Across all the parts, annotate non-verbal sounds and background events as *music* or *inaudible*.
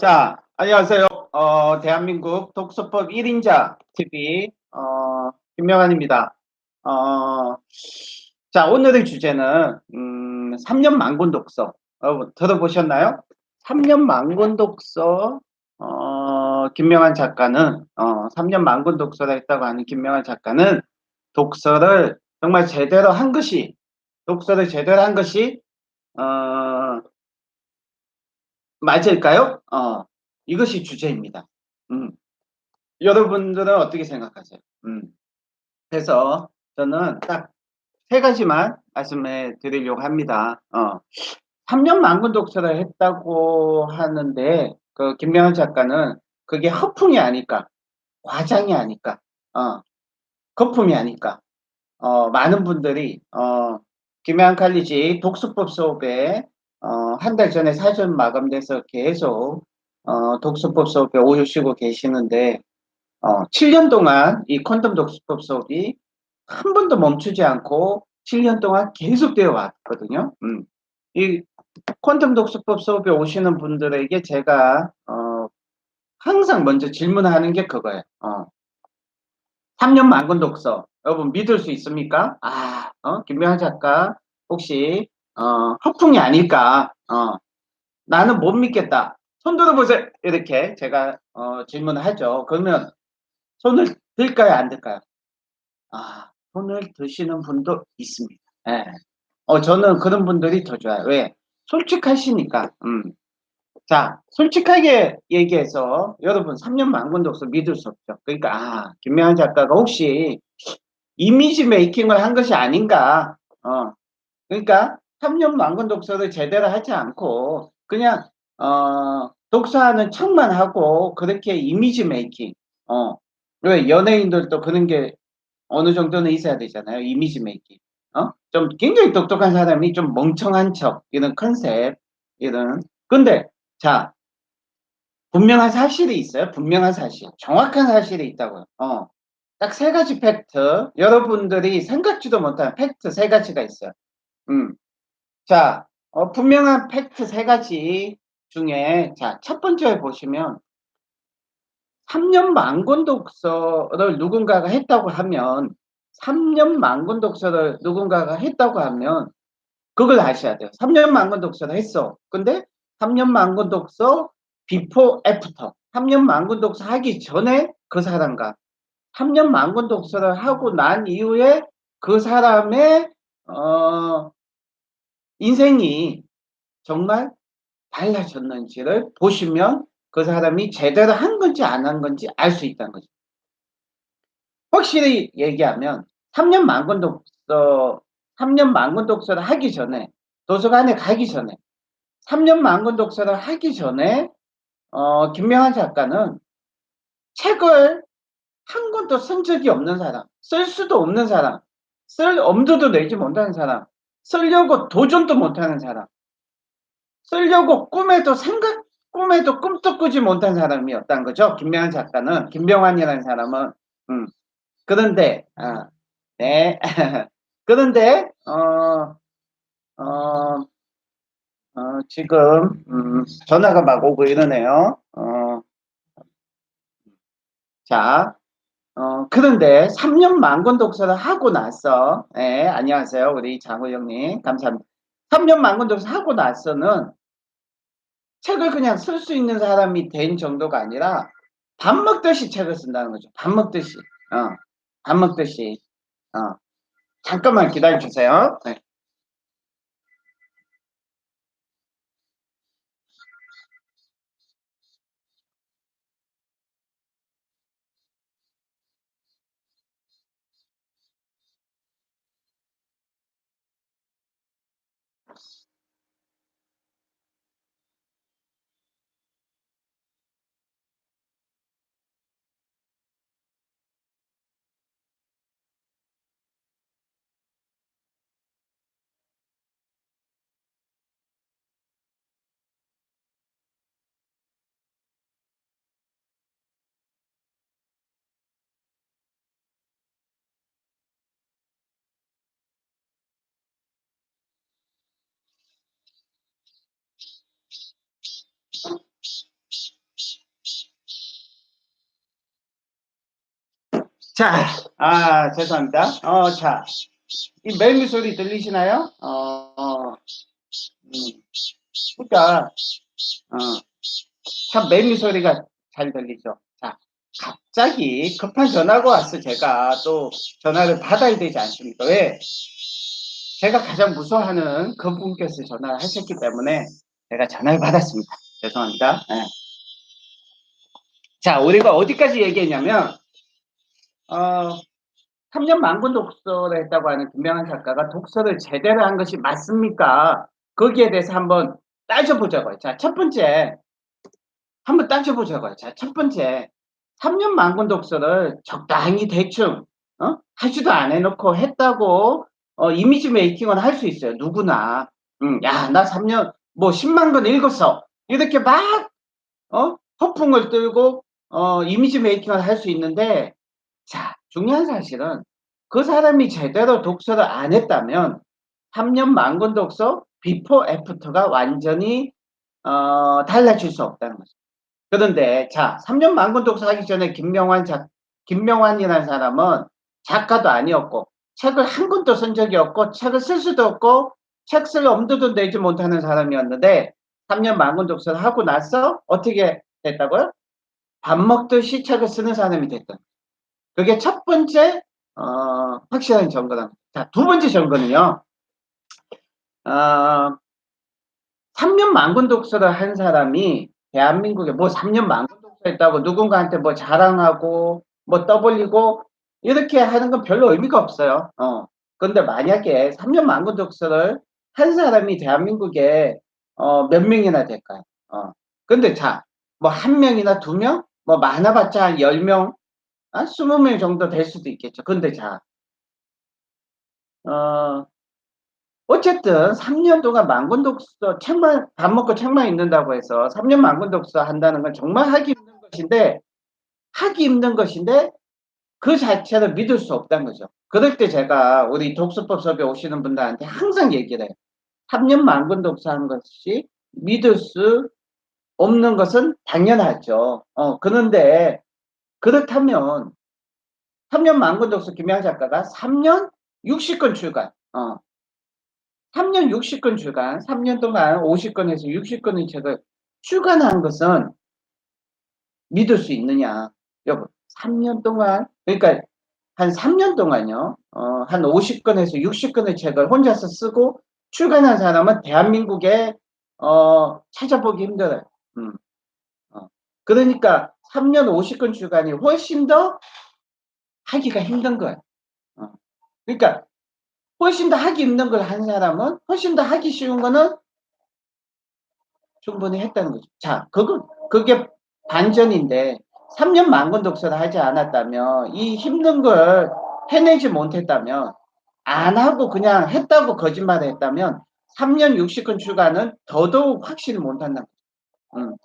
자, 안녕하세요. 어, 대한민국 독서법 1인자 TV, 어, 김명환입니다. 어, 자, 오늘의 주제는, 음, 3년 만권 독서. 여러분, 들어보셨나요? 3년 만권 독서, 어, 김명환 작가는, 어, 3년 만권 독서를 했다고 하는 김명환 작가는 독서를 정말 제대로 한 것이, 독서를 제대로 한 것이, 어, 맞을까요? 어, 이것이 주제입니다. 음. 여러분들은 어떻게 생각하세요? 음. 그래서 저는 딱 세 가지만 말씀해 드리려고 합니다. 어, 3년 만권 독서를 했다고 하는데, 그 김명환 작가는 그게 허풍이 아닐까, 과장이 아닐까, 어, 거품이 아닐까, 어, 많은 분들이, 어, 김명환 칼리지 독서법 수업에 어, 한 달 전에 사전 마감돼서 계속 어, 독서법 수업에 오시고 계시는데 어, 7년 동안 이 퀀텀 독서법 수업이 한 번도 멈추지 않고 7년 동안 계속되어 왔거든요. 음. 이 퀀텀 독서법 수업에 오시는 분들에게 제가 어, 항상 먼저 질문하는 게 그거예요. 어. 3년 만권 독서 여러분 믿을 수 있습니까? 아, 어? 김명환 작가 혹시 어, 허풍이 아닐까? 어, 나는 못 믿겠다. 손 들어보세요. 이렇게 제가 어, 질문을 하죠. 그러면 손을 들까요? 안 들까요? 아, 손을 드시는 분도 있습니다. 예. 어, 저는 그런 분들이 더 좋아요. 왜? 솔직하시니까. 음. 자, 솔직하게 얘기해서 여러분 3년 만권 독서 믿을 수 없죠. 그러니까 아, 김명환 작가가 혹시 이미지 메이킹을 한 것이 아닌가? 어. 그러니까 3년 만권 독서를 제대로 하지 않고 그냥 어, 독서하는 척만 하고 그렇게 이미지 메이킹. 어. 왜 연예인들도 그런 게 어느 정도는 있어야 되잖아요. 이미지 메이킹. 어? 좀 굉장히 똑똑한 사람이 좀 멍청한 척 이런 컨셉 이런 근데 자 분명한 사실이 있어요. 분명한 사실. 정확한 사실이 있다고요. 어. 딱 세 가지 팩트. 여러분들이 생각지도 못한 팩트 세 가지가 있어요. 음. 자, 어, 분명한 팩트 세 가지 중에, 자, 첫 번째 보시면, 3년 만권 독서를 누군가가 했다고 하면, 3년 만권 독서를 누군가가 했다고 하면, 그걸 아셔야 돼요. 3년 만권 독서를 했어. 근데 3년 만권 독서, 비포, 애프터. 3년 만권 독서 하기 전에 그 사람과 3년 만권 독서를 하고 난 이후에 그 사람의, 어, 인생이 정말 달라졌는지를 보시면 그 사람이 제대로 한 건지 안 한 건지 알 수 있다는 거죠. 확실히 얘기하면 3년 만권 독서, 3년 만권 독서를 하기 전에, 도서관에 가기 전에, 3년 만권 독서를 하기 전에, 어, 김명환 작가는 책을 한 권도 쓴 적이 없는 사람, 쓸 수도 없는 사람, 쓸 엄두도 내지 못하는 사람, 쓰려고 도전도 못하는 사람, 쓰려고 꿈에도 생각, 꿈에도 꿈도 꾸지 못한 사람이었다는 거죠. 김명환 작가는, 김병환이라는 사람은. 음. 그런데, 아, 네. *laughs* 그런데, 어, 어, 어, 지금, 음, 전화가 막 오고 이러네요. 어, 자, 어, 그런데 3년 만권 독서를 하고 나서, 예, 안녕하세요. 우리 장호 형님. 감사합니다. 3년 만권 독서 하고 나서는 책을 그냥 쓸 수 있는 사람이 된 정도가 아니라 밥 먹듯이 책을 쓴다는 거죠. 밥 먹듯이. 어, 밥 먹듯이. 어. 잠깐만 기다려 주세요. 네. 자, 아, 죄송합니다. 어, 자, 이 멜미 소리 들리시나요? 어, 어, 음, 그러니까, 어, 참 멜미 소리가 잘 들리죠. 자, 갑자기 급한 전화가 왔어. 제가 또 전화를 받아야 되지 않습니까? 왜? 제가 가장 무서워하는 그분께서 전화를 하셨기 때문에 제가 전화를 받았습니다. 죄송합니다. 예. 자, 우리가 어디까지 얘기했냐면, 어, 3년 만군 독서를 했다고 하는 김명한 작가가 독서를 제대로 한 것이 맞습니까? 거기에 대해서 한번 따져보자고요. 자, 첫 번째, 한번 따져보자고요. 자, 첫 번째, 3년 만군 독서를 적당히 대충, 어? 하지도 안 해놓고 했다고, 어, 이미지 메이킹은 할 수 있어요. 누구나. 음, 야, 나 3년, 뭐 10만 권 읽었어. 이렇게 막, 어? 허풍을 떨고, 어, 이미지 메이킹을 할 수 있는데, 자, 중요한 사실은 그 사람이 제대로 독서를 안 했다면 3년 만권 독서 비포 애프터가 완전히 어, 달라질 수 없다는 거죠. 그런데 자, 3년 만권 독서 하기 전에 김명환 작 김명환이라는 사람은 작가도 아니었고 책을 한 권도 쓴 적이 없고 책을 쓸 수도 없고 책 쓸 엄두도 내지 못하는 사람이었는데 3년 만권 독서를 하고 나서 어떻게 됐다고요? 밥 먹듯이 책을 쓰는 사람이 됐다. 그게 첫 번째 어, 확실한 증거다. 자, 두 번째 증거는요. 어, 3년 만권 독서를 한 사람이 대한민국에 뭐 3년 만권 독서했다고 누군가한테 뭐 자랑하고 뭐 떠벌리고 이렇게 하는 건 별로 의미가 없어요. 어. 근데 만약에 3년 만권 독서를 한 사람이 대한민국에 어, 몇 명이나 될까요? 어. 근데 자, 뭐 한 명이나 두 명? 뭐 많아봤자 한 10명, 아, 20명 정도 될 수도 있겠죠. 근데 자, 어, 어쨌든 3년 동안 만권 독서 책만 밥 먹고 책만 읽는다고 해서 3년 만권 독서 한다는 건 정말 하기 힘든 것인데 하기 힘든 것인데 그 자체를 믿을 수 없다는 거죠. 그럴 때 제가 우리 독서법 수업에 오시는 분들한테 항상 얘기를 해요. 3년 만권 독서한 것이 믿을 수 없는 것은 당연하죠. 어, 그런데 그렇다면 3년 만권 독서 김양 작가가 3년 60권 출간. 어. 3년 60권 출간, 3년 동안 50권에서 60권의 책을 출간한 것은 믿을 수 있느냐? 여보, 3년 동안, 그러니까 한 3년 동안요, 어, 한 50권에서 60권의 책을 혼자서 쓰고 출간한 사람은 대한민국에, 어, 찾아보기 힘들어요. 음. 어. 그러니까 3년 50권 출간이 훨씬 더 하기가 힘든 거예요. 어. 그러니까 훨씬 더 하기 힘든 걸 한 사람은 훨씬 더 하기 쉬운 거는 충분히 했다는 거죠. 자, 그거, 그게 반전인데, 3년 만권 독서를 하지 않았다면, 이 힘든 걸 해내지 못했다면, 안 하고 그냥 했다고 거짓말을 했다면, 3년 60권 출간은 더더욱 못한다는 거죠. 음.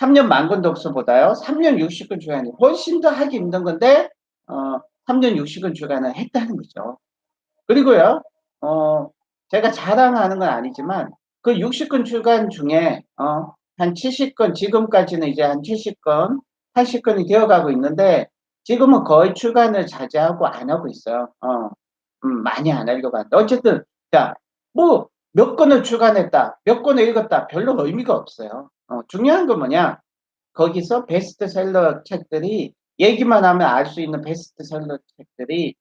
3년 만권 독서보다요, 3년 60권 출간이 훨씬 더 하기 힘든 건데, 어, 3년 60권 출간을 했다는 거죠. 그리고요, 어, 제가 자랑하는 건 아니지만, 그 60건 출간 중에, 어, 한 70건, 지금까지는 이제 한 70건, 80건이 되어 가고 있는데, 지금은 거의 출간을 자제하고 안 하고 있어요. 어, 음, 많이 안 하려고 하는데. 어쨌든, 자, 뭐, 몇 건을 출간했다, 몇 건을 읽었다, 별로 의미가 없어요. 어, 중요한 건 뭐냐? 거기서 베스트셀러 책들이, 얘기만 하면 알 수 있는 베스트셀러 책들이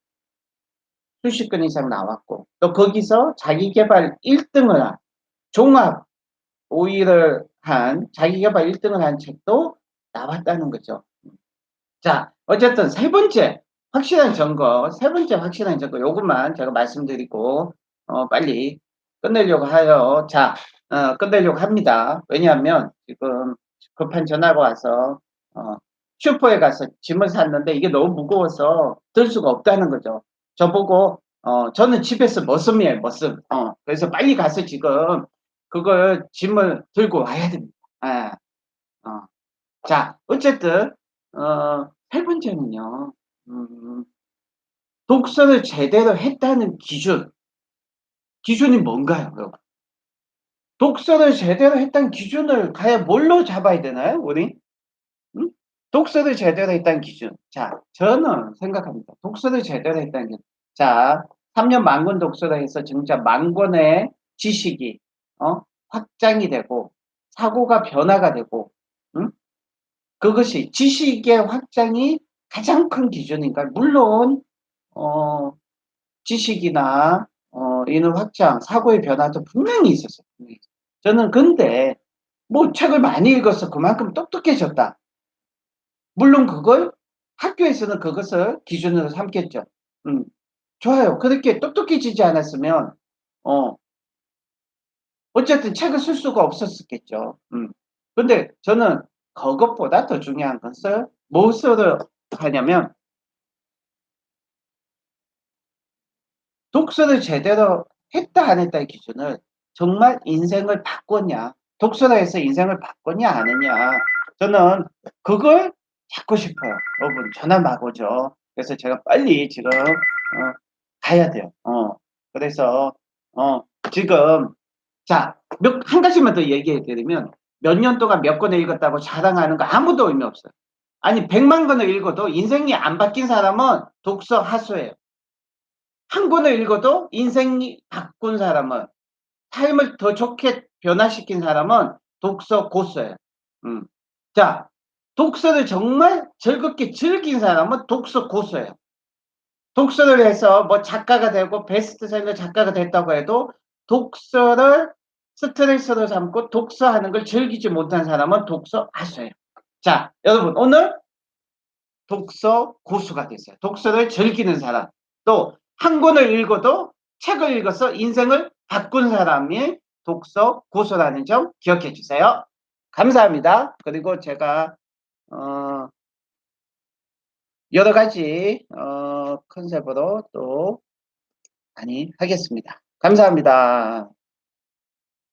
수십 건 이상 나왔고 또 거기서 자기개발 1등을 한 종합 5위를 한 자기개발 1등을 한 책도 나왔다는 거죠. 자, 어쨌든 세 번째 확실한 증거, 세 번째 확실한 증거 요것만 제가 말씀드리고 어, 빨리 끝내려고 하여 자, 어, 끝내려고 합니다. 왜냐하면 지금 급한 전화가 와서 어, 슈퍼에 가서 짐을 샀는데 이게 너무 무거워서 들 수가 없다는 거죠. 저보고 어 저는 집에서 머슴이에요 머슴 어 그래서 빨리 가서 지금 그걸 짐을 들고 와야 됩니다 아, 어. 자 어쨌든 어, 세 번째는요 음, 독서를 제대로 했다는 기준 기준이 뭔가요 여러분 독서를 제대로 했다는 기준을 가야 뭘로 잡아야 되나요 우리 음? 독서를 제대로 했다는 기준. 자, 저는 생각합니다. 독서를 제대로 했다는 기준. 자, 3년 만권 독서를 해서 진짜 만권의 지식이 어? 확장이 되고 사고가 변화가 되고 응? 그것이 지식의 확장이 가장 큰 기준인가? 물론 어, 지식이나 어, 이는 확장, 사고의 변화도 분명히 있었어요. 분명히. 저는 근데 뭐 책을 많이 읽어서 그만큼 똑똑해졌다. 물론 그걸 학교에서는 그것을 기준으로 삼겠죠. 음, 좋아요. 그렇게 똑똑해지지 않았으면 어, 어쨌든 책을 쓸 수가 없었겠죠. 음. 근데 저는 그것보다 더 중요한 것을 무엇으로 하냐면 독서를 제대로 했다 안 했다의 기준을 정말 인생을 바꿨냐? 독서로 해서 인생을 바꿨냐 안 했냐? 저는 그걸 찾고 싶어요. 여러분 전화 막 오죠. 그래서 제가 빨리 지금 어, 가야 돼요. 어, 그래서 어, 지금 자, 몇, 한 가지만 더 얘기해 드리면 몇 년 동안 몇 권을 읽었다고 자랑하는 거 아무도 의미 없어요. 아니, 백만 권을 읽어도 인생이 안 바뀐 사람은 독서 하수예요. 한 권을 읽어도 인생이 바꾼 사람은 삶을 더 좋게 변화시킨 사람은 독서 고수예요. 음. 자, 독서를 정말 즐겁게 즐긴 사람은 독서 고수예요. 독서를 해서 뭐 작가가 되고 베스트셀러 작가가 됐다고 해도 독서를 스트레스로 삼고 독서하는 걸 즐기지 못한 사람은 독서 하수예요. 자, 여러분 오늘 독서 고수가 됐어요. 독서를 즐기는 사람. 또 한 권을 읽어도 책을 읽어서 인생을 바꾼 사람이 독서 고수라는 점 기억해 주세요. 감사합니다. 그리고 제가 어, 여러 가지 어, 컨셉으로 또 많이 하겠습니다. 감사합니다.